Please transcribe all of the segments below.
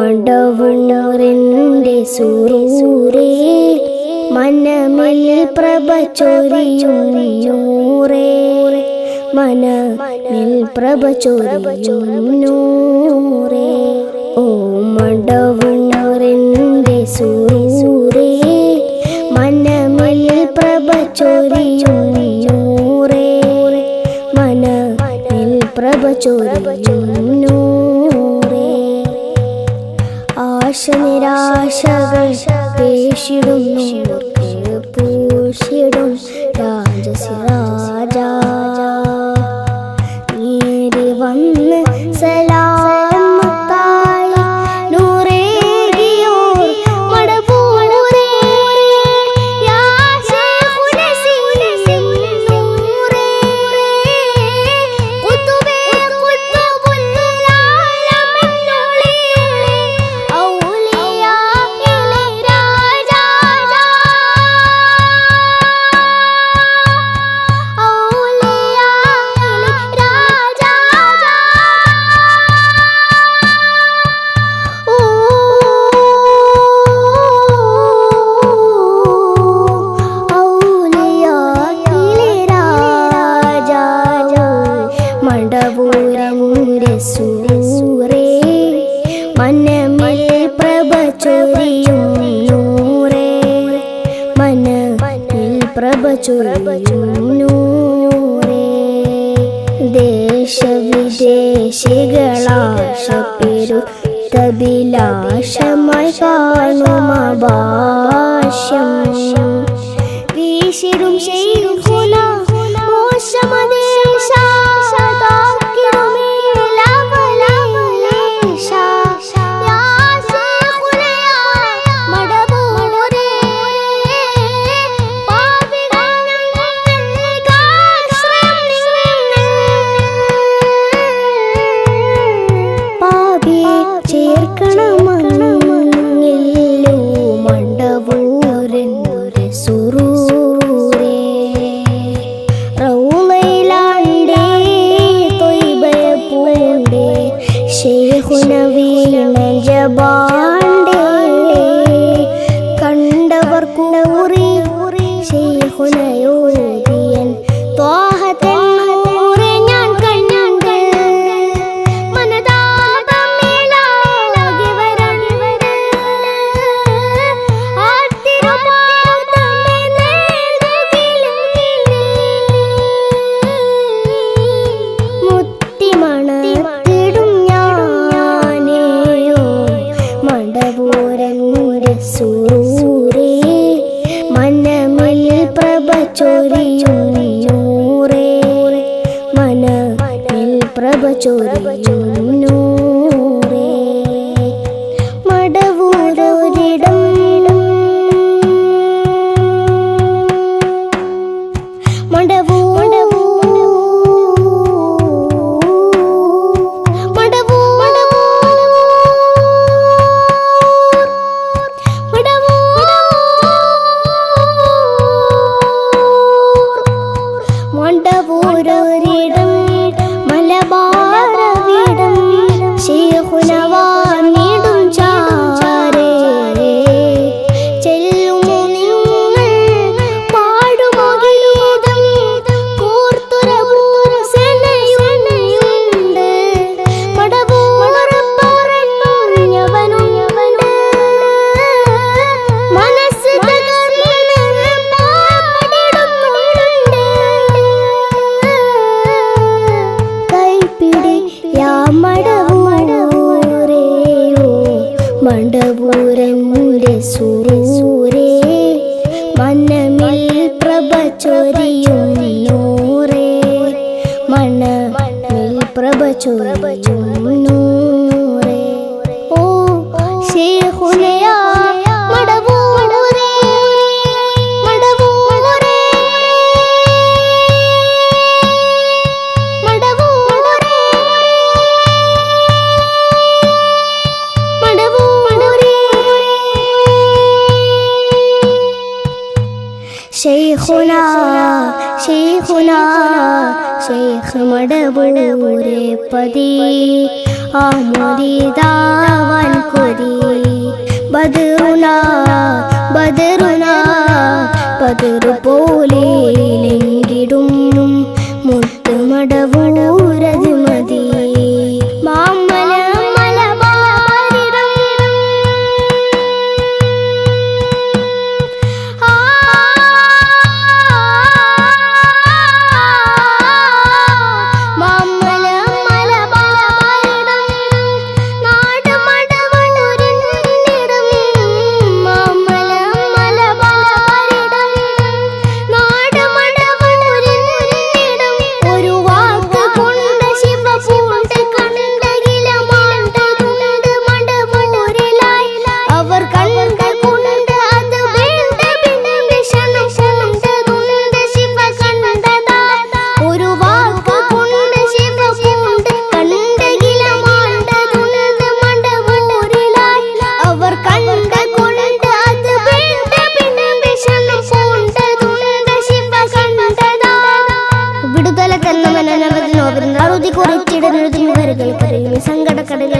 മടവുണറിന്റെ സൂറേ മനമിൽ പ്രഭ ചൊരിയൂറേ മനമിൽ പ്രഭ ചൊരിയൂറേ ഓ മടവുണറിന്റെ സൂറേ മനമിൽ പ്രഭ ചൊരിയൂറേ മനമിൽ പ്രഭ ചൊരിയൂറേ നിരാശകൾ പേശിടും പൂശിടും രാജസിരാജ നേരെ വന്ന് സലാ പെരുത്തഭിലാഷമായി കാണുമാഭാഷ്യം വീശിടും ചെയ്യും বল ചൊരിയും മന പ്രഭ ചൊരിയും. ശൈഖുനാ ശൈഖുനാ ശൈഖ് മടവൂരെ പതി. ആ മുരിദാവാൻ കൊതി. ബദറുനാ ബദറുനാ ബദറു പോലെ ലംഘിടും മുത്തുമടവൂരതിൽ കരയും സങ്കടക്കടലിൽ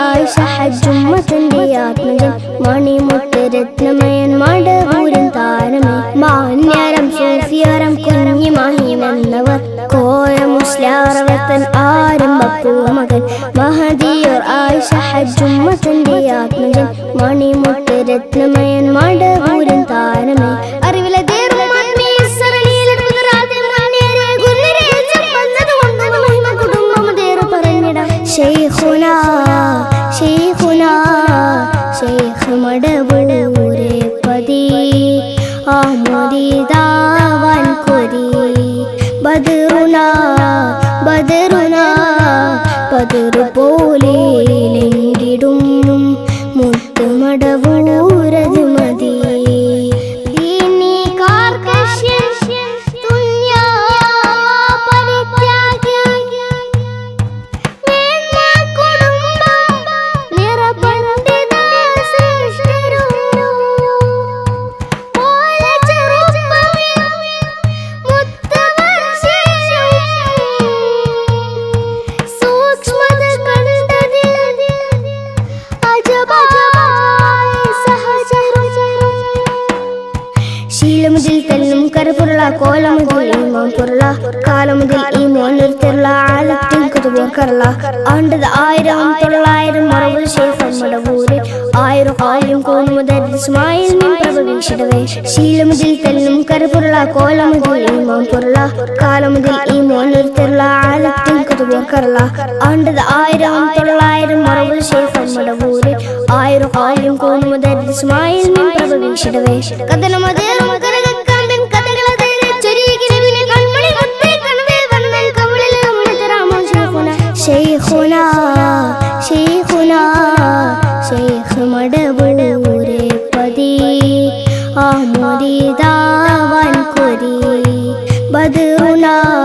ആയിഷ ഹജ്ജുമ്മത്തിന്റെ ആത്മജൻ മണിമുട്ട് രത്നമയൻ മടപൂരം താരമേ. മാന്യാരം സൂഫിയാരം കുഞ്ഞി മഹി വന്നവർ കോയ മുസ്ലാറവത്തൻ ആരംഭപ്പൂ മകൻ. മഹദിയോർ ആയിഷ ഹജ്ജുമ്മത്തിന്റെ ആത്മജൻ മണിമുട്ട് രത്നമയൻ മടപൂരം കർല ആണ്ടത് ആയിരം തൊള്ളായിരം അറുപത് ശേഷം മടവൂര് ആയിരം ആയിരം കോമുതൽ ഇസ്മായിൽ പ്രഭവീക്ഷടവേ ശീലമുതിൽ തെല്ലും കരുപുരുള കോലമുതിൽ ഈമോൻ പൊരുള കാലമുതിൽ ഈമോൻ ഒരുത്തരുള ആലത്തിൽ കുതുവിയർ കർല ആണ്ടത് ആയിരം തൊള്ളായിരം അറുപത് ശേഷം മടവൂര് ആയിരം ആയിരം കോമുതൽ ഇസ്മായിൽ പ്രഭവീക്ഷടവേ കഥനമതേലും बदुना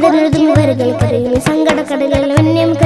അറുതി വരകൾ കരയും സങ്കടക്കടലിൽ വന്യം കര